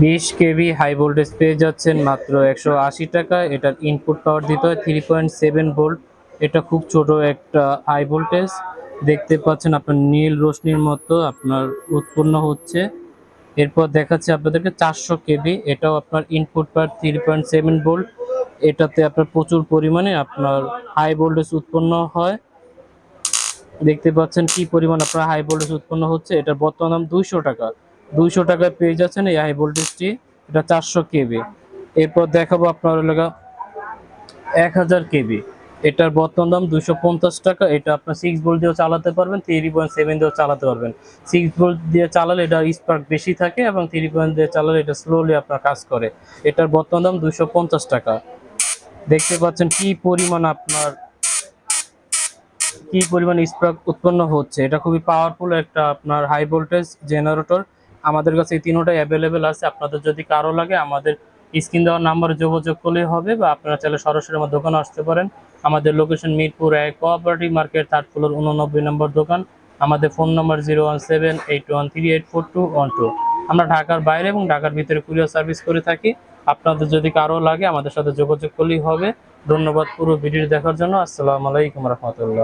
বিশ KV high voltage পেয়ে যাচ্ছেন মাত্র একশো আশি টাকা। এটার ইনপুট পাওয়ার দিতে হয় থ্রি পয়েন্ট সেভেন ভোল্ট এটা খুব ছোট একটা হাই ভোল্টেজ দেখতে পাচ্ছেন আপনার নীল রোশনির মতো আপনার উৎপন্ন হচ্ছে। এরপর দেখাচ্ছে আপনাদেরকে চারশো কেভি এটাও আপনার input power three point seven volt এটাতে আপনার প্রচুর পরিমাণে আপনার হাই ভোল্টেজ উৎপন্ন হয়। দেখতে পাচ্ছেন কি পরিমাণ আপনার হাই ভোল্টেজ উৎপন্ন হচ্ছে। এটার বর্তমান দাম দুইশো টাকা। দুইশো টাকায় পেয়ে যাচ্ছেন এই হাই ভোল্টেজটি এটা চারশো কেবি। এরপর দেখাবো আপনার এলাকা এক হাজার কেবি। এটার বর্তমান দাম দুইশো পঞ্চাশ টাকা। এটা আপনার সিক্স ভোল্ট দিয়েও চালাতে পারবেন থ্রি পয়েন্ট সেভেন দিয়েও চালাতে পারবেন। সিক্স ভোল্ট দিয়ে চালালে এটা স্পার্ক বেশি থাকে এবং থ্রি পয়েন্ট দিয়ে চালালে এটা স্লোলি আপনার কাজ করে। এটার বর্তমান দাম দুশো পঞ্চাশ টাকা। দেখতে পাচ্ছেন কি পরিমাণ আপনার, কি পরিমাণ স্পার্ক উৎপন্ন হচ্ছে। এটা খুবই পাওয়ারফুল একটা আপনার হাই ভোল্টেজ জেনারেটর আমাদের কাছে এই তিনোটাই অ্যাভেলেবেল আছে। আপনাদের যদি কারও লাগে, আমাদের স্ক্রিন দেওয়ার নাম্বারে যোগাযোগ করলেই হবে বা আপনারা চাইলে সরাসরি আমার দোকানে আসতে পারেন। আমাদের লোকেশন মিরপুর এক কোঅপারেটিভ মার্কেট থার্ড ফ্লোর উননব্বই নম্বর দোকান। আমাদের phone number zero one seven eight one three eight four two one two আমরা ঢাকার বাইরে এবং ঢাকার ভিতরে কুরিয়ার সার্ভিস করে থাকি। আপনাদের যদি কারও লাগে, আমাদের সাথে যোগাযোগ করলেই হবে। ধন্যবাদ পুরো ভিডিও দেখার জন্য। আসসালামু আলাইকুম রহমতুল্লাহ।